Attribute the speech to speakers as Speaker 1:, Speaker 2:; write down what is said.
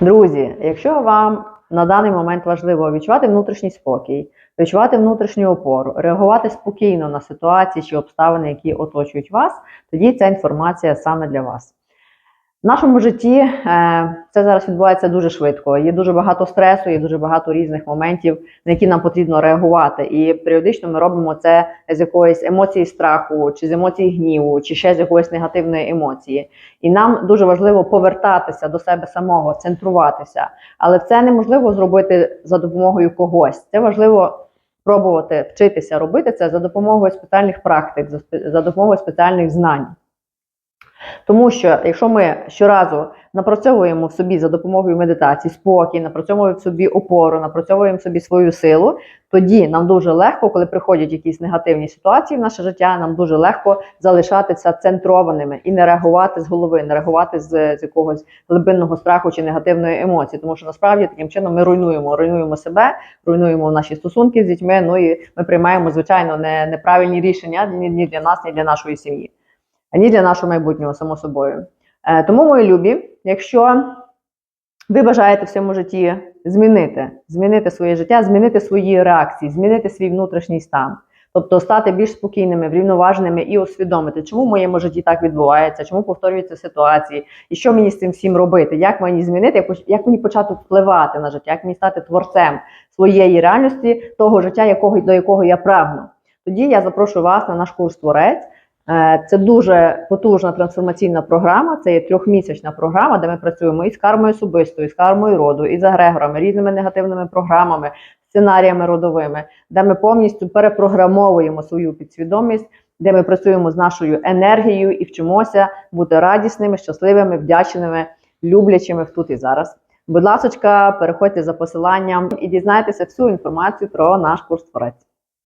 Speaker 1: Друзі, якщо вам на даний момент важливо відчувати внутрішній спокій, відчувати внутрішню опору, реагувати спокійно на ситуації чи обставини, які оточують вас, тоді ця інформація саме для вас. В нашому житті е, це зараз відбувається дуже швидко. Є дуже багато стресу, є дуже багато різних моментів, на які нам потрібно реагувати. І періодично ми робимо це з якоїсь емоції страху, чи з емоції гніву, чи ще з якоїсь негативної емоції. І нам дуже важливо повертатися до себе самого, центруватися. Але це неможливо зробити за допомогою когось. Це важливо пробувати вчитися робити це за допомогою спеціальних практик, за допомогою спеціальних знань. Тому що якщо ми щоразу напрацьовуємо в собі за допомогою медитації спокій, напрацьовуємо в собі опору, напрацьовуємо в собі свою силу, тоді нам дуже легко, коли приходять якісь негативні ситуації в наше життя, нам дуже легко залишатися центрованими і не реагувати з голови, не реагувати з, з якогось глибинного страху чи негативної емоції. Тому що насправді таким чином ми руйнуємо, руйнуємо себе, руйнуємо наші стосунки з дітьми. Ну і ми приймаємо звичайно не, неправильні рішення ні, для нас, ні для нашої сім'ї ані для нашого майбутнього, само собою. Е, тому, мої любі, якщо ви бажаєте в цьому житті змінити, змінити своє життя, змінити свої реакції, змінити свій внутрішній стан, тобто стати більш спокійними, врівноваженими і усвідомити, чому в моєму житті так відбувається, чому повторюються ситуації, і що мені з цим всім робити, як мені змінити, як мені почати впливати на життя, як мені стати творцем своєї реальності, того життя, якого, до якого я прагну. Тоді я запрошую вас на наш курс Творець. Е, Це дуже потужна трансформаційна програма. Це є трьохмісячна програма, де ми працюємо і з кармою особистою, і з кармою роду, і з агрегорами, різними негативними програмами, сценаріями родовими, де ми повністю перепрограмовуємо свою підсвідомість, де ми працюємо з нашою енергією і вчимося бути радісними, щасливими, вдячними, люблячими в тут і зараз. Будь ласка, переходьте за посиланням і дізнайтеся всю інформацію про наш курс творець.